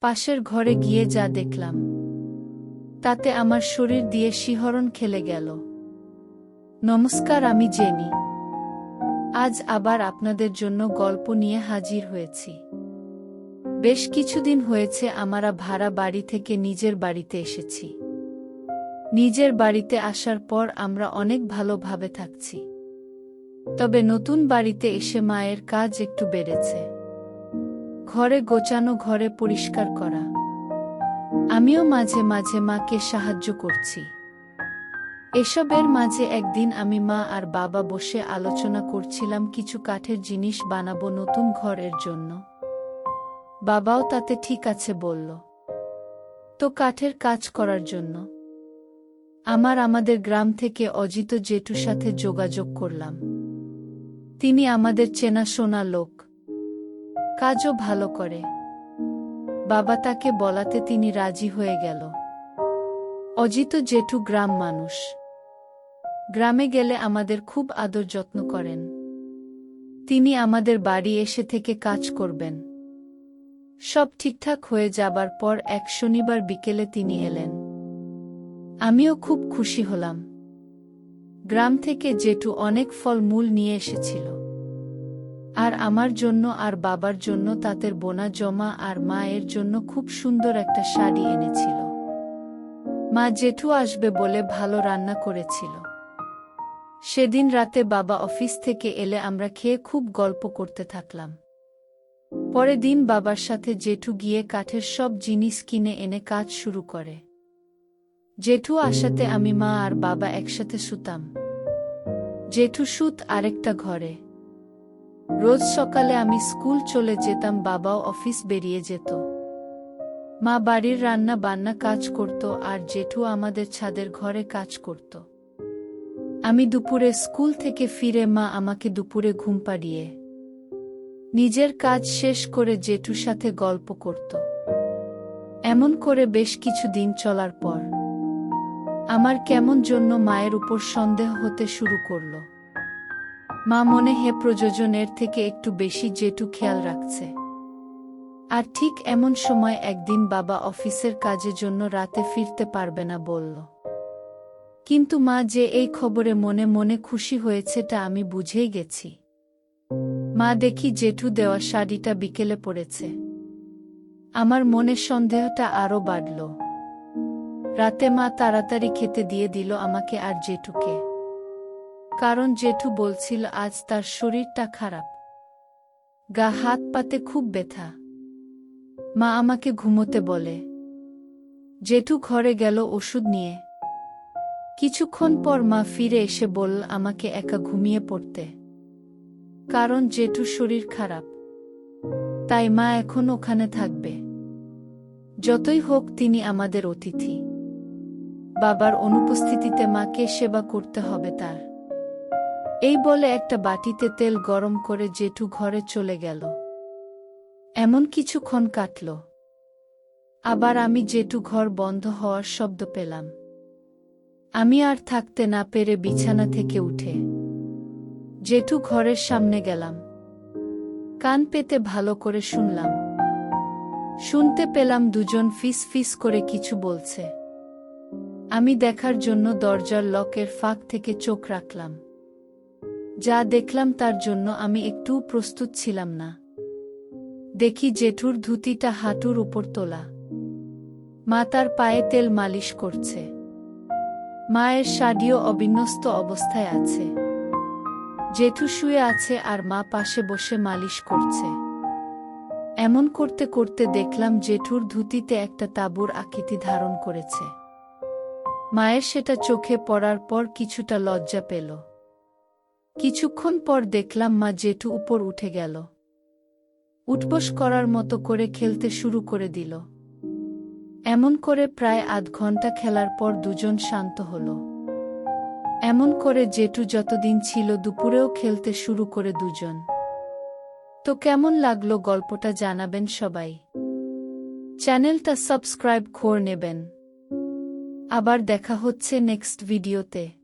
পাশের ঘরে গিয়ে যা দেখলাম। তাতে আমার শরীর দিয়ে শিহরণ খেলে গেল। নমস্কার, আমি জেনি। আজ আবার আপনাদের জন্য গল্প নিয়ে হাজির হয়েছি। বেশ কিছুদিন হয়েছে আমরা ভাড়া বাড়ি থেকে নিজের বাড়িতে এসেছি। নিজের বাড়িতে আসার পর আমরা অনেক ভালোভাবে থাকছি। তবে নতুন বাড়িতে এসে মায়ের কাজ একটু বেড়েছে। ঘরে গোছানো ঘরে পরিষ্কার করা। আমিও মাঝে মাঝে মাকে সাহায্য করছি। এসবের মাঝে একদিন আমি মা আর বাবা বসে আলোচনা করছিলাম কিছু কাঠের জিনিস বানাবো নতুন ঘরের জন্য। বাবাও তাতে ঠিক আছে বলল, তো কাঠের কাজ করার জন্য। আমার আমাদের গ্রাম থেকে অজিত জেঠুর সাথে যোগাযোগ করলাম। তিনি আমাদের চেনাশোনা লোক। কাজও ভালো করে। বাবা তাকে বলাতে তিনি রাজি হয়ে গেল। অজিত জেঠু গ্রাম মানুষ। গ্রামে গেলে আমাদের খুব আদর যত্ন করেন। তিনি আমাদের বাড়ি এসে থেকে কাজ করবেন। সব ঠিকঠাক হয়ে যাবার পর এক শনিবার বিকেলে তিনি এলেন। আমিও খুব খুশি হলাম। গ্রাম থেকে জেঠু অনেক ফল মূল নিয়ে এসেছিল। আর আমার জন্য আর বাবার জন্য তাদের বোনা জমা আর মায়ের জন্য খুব সুন্দর একটা শাড়ি এনেছিল। মা জেঠু আসবে বলে ভালো রান্না করেছিল। সেদিন রাতে বাবা অফিস থেকে এলে আমরা খেয়ে খুব গল্প করতে থাকলাম। পরে দিন বাবার সাথে জেঠু গিয়ে কাঠের সব জিনিস কিনে এনে কাজ শুরু করে। জেঠু আসাতে আমি মা আর বাবা একসাথে শুতাম। জেঠু সুত আরেকটা ঘরে। রোজ সকালে আমি স্কুল চলে যেতাম, বাবাও অফিস বেরিয়ে যেত। মা বাড়ির রান্না বান্না কাজ করত আর জেঠু আমাদের ছাদের ঘরে কাজ করত। আমি দুপুরে স্কুল থেকে ফিরে মা আমাকে দুপুরে ঘুম পাড়িয়ে। নিজের কাজ শেষ করে জেঠুর সাথে গল্প করত। এমন করে বেশ কিছু দিন চলার পর, আমার কেমন জন্য মায়ের উপর সন্দেহ হতে শুরু করল। মা মনে হে প্রযোজনের থেকে একটু বেশি জেঠু খেয়াল রাখছে। আর ঠিক এমন সময় একদিন বাবা অফিসের কাজের জন্য রাতে ফিরতে পারবে না বলল। কিন্তু মা যে এই খবরে মনে মনে খুশি হয়েছে তা আমি বুঝেই গেছি। মা দেখি জেঠু দেওয়া শাড়িটা বিকেলে পড়েছে। আমার মনে সন্দেহটা আরও বাড়ল। রাতে মা তাড়াতাড়ি খেতে দিয়ে দিল আমাকে আর জেঠুকে কারণ জেঠু বলছিল, আজ তার শরীরটা খারাপ। গা, হাত পাতে খুব ব্যথা। মা আমাকে ঘুমোতে বলে। জেঠু ঘরে গেল ওষুধ নিয়ে। কিছুক্ষণ পর মা ফিরে এসে বলল, আমাকে একা ঘুমিয়ে পড়তে। কারণ জেঠু শরীর খারাপ। তাই মা এখন ওখানে থাকবে। যতই হোক, তিনি আমাদের অতিথি। বাবার অনুপস্থিতিতে মাকে সেবা করতে হবে তার। এই বলে একটা বাটিতে তেল গরম করে জেঠু ঘরে চলে গেল। এমন কিছুক্ষণ কাটল। আবার আমি জেঠু ঘর বন্ধ হওয়ার শব্দ পেলাম। আমি আর থাকতে না পেরে বিছানা থেকে উঠে। জেঠু ঘরের সামনে গেলাম। কান পেতে ভালো করে শুনলাম। শুনতে পেলাম দুজন ফিস ফিস করে কিছু বলছে। আমি দেখার জন্য দরজার লকের ফাঁক থেকে চোখ রাখলাম। যা দেখলাম তার জন্য আমি একটুও প্রস্তুত ছিলাম না। দেখি জেঠুর ধুতিটা হাঁটুর উপর তোলা। মা তার পায়ে তেল মালিশ করছে। মায়ের শাড়িও অবিন্যস্ত অবস্থায় আছে। জেঠু শুয়ে আছে আর মা পাশে বসে মালিশ করছে। এমন করতে করতে দেখলাম জেঠুর ধুতিতে একটা তাঁবুর আকৃতি ধারণ করেছে। মায়ের সেটা চোখে পড়ার পর কিছুটা লজ্জা পেল। কিছুক্ষণ পর দেখলাম মা জেঠু উপর উঠে গেল। উঠবস করার মতো করে খেলতে শুরু করে দিল। এমন করে প্রায় আধ ঘণ্টা খেলার পর দুজন শান্ত হল। এমন করে জেঠু যতদিন ছিল দুপুরেও খেলতে শুরু করে দুজন। তো কেমন লাগল গল্পটা জানাবেন সবাই। চ্যানেলটা সাবস্ক্রাইব করে নেবেন। আবার দেখা হচ্ছে নেক্সট ভিডিওতে।